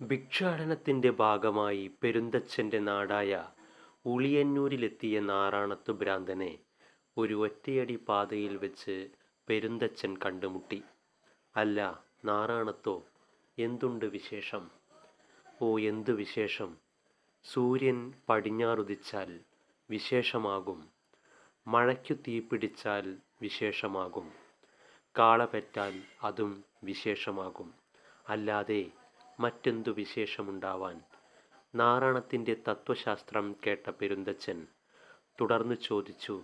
ഭിക്ഷാടനത്തിന്റെ ഭാഗമായി പെരുന്തച്ഛന്റെ നാടായ ഉളിയന്നൂരിലെത്തിയ നാറാണത്തു ഭ്രാന്തനെ ഒരു ഒറ്റയടി പാതയിൽ വെച്ച് പെരുന്തച്ഛൻ കണ്ടുമുട്ടി. "അല്ല നാറാണത്തോ, എന്തുണ്ട് വിശേഷം? " "ഓ എന്തു വിശേഷം, സൂര്യൻ പടിഞ്ഞാറുദിച്ചാൽ വിശേഷമാകും, മഴയ്ക്കു തീപിടിച്ചാൽ വിശേഷമാകും, കാള പെറ്റാൽ അതും വിശേഷമാകും, അല്ലാതെ മറ്റെന്തു വിശേഷമുണ്ടാവാൻ? " നാറാണത്തിന്റെ തത്വശാസ്ത്രം കേട്ട പെരുന്തച്ഛൻ തുടർന്നു ചോദിച്ചു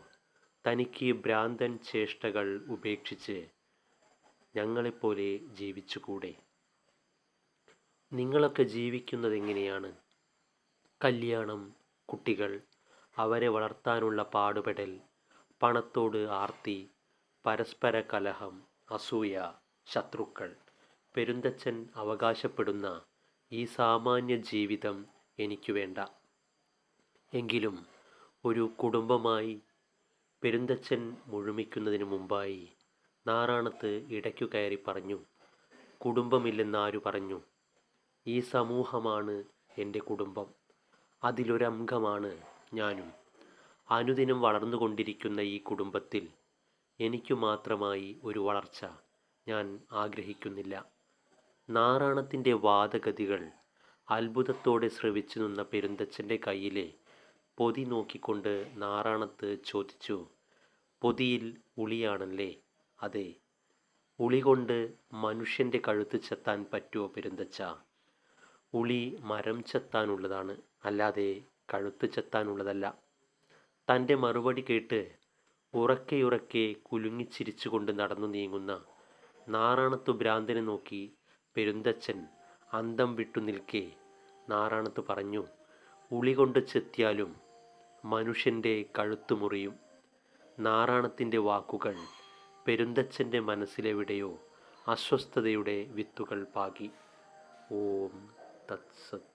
തനിക്ക് ഭ്രാന്തൻ ചേഷ്ടകൾ ഉപേക്ഷിച്ച് ഞങ്ങളെപ്പോലെ ജീവിച്ചുകൂടെ? നിങ്ങളൊക്കെ ജീവിക്കുന്നത് എങ്ങനെയാണ് കല്യാണം, കുട്ടികൾ, അവരെ വളർത്താനുള്ള പാടുപെടൽ, പണത്തോട് ആർത്തി, പരസ്പര കലഹം അസൂയ, ശത്രുക്കൾ. " പെരുന്തച്ഛൻ അവകാശപ്പെടുന്ന ഈ സാമാന്യ ജീവിതം എനിക്ക് വേണ്ട. "എങ്കിലും ഒരു കുടുംബമായി? " പെരുന്തച്ഛൻ മുഴുമിക്കുന്നതിന് മുമ്പായി നാറാണത്ത് ഇടയ്ക്കു കയറി പറഞ്ഞു കുടുംബമില്ലെന്ന് ആരു പറഞ്ഞു? ഈ സമൂഹമാണ് എന്റെ കുടുംബം. അതിലൊരംഗമാണ് ഞാനും. അനുദിനം വളർന്നുകൊണ്ടിരിക്കുന്ന ഈ കുടുംബത്തിൽ എനിക്കു മാത്രമായി ഒരു വളർച്ച ഞാൻ ആഗ്രഹിക്കുന്നില്ല. " നാറാണത്തിന്റെ വാദഗതികൾ അത്ഭുതത്തോടെ ശ്രവിച്ചു നിന്ന പെരുന്തച്ഛന്റെ കയ്യിലെ പൊതി നോക്കിക്കൊണ്ട് നാറാണത്ത് ചോദിച്ചു "പൊതിയിൽ ഉളിയാണല്ലേ? " "അതെ. " ഉളി കൊണ്ട് മനുഷ്യന്റെ കഴുത്ത് ചെത്താൻ പറ്റുമോ പെരുന്തച്ച " "ഉളി മരം ചെത്താനുള്ളതാണ്, അല്ലാതെ കഴുത്ത് ചെത്താനുള്ളതല്ല. " തന്റെ മറുപടി കേട്ട് ഉറക്കെയുറക്കെ കുലുങ്ങിച്ചിരിച്ചുകൊണ്ട് നടന്നു നീങ്ങുന്ന നാറാണത്തു ഭ്രാന്തനെ നോക്കി പെരുന്തച്ഛൻ അന്തംവിട്ടു നിൽക്കെ നാറാണത്ത് പറഞ്ഞു "ഉളികൊണ്ട് ചെത്തിയാലും മനുഷ്യന്റെ കഴുത്തു മുറിയും. " നാറാണത്തിന്റെ വാക്കുകൾ പെരുന്തച്ഛന്റെ മനസ്സിലെവിടെയോ അസ്വസ്ഥതയുടെ വിത്തുകൾ പാകി. ഓം തത്സത്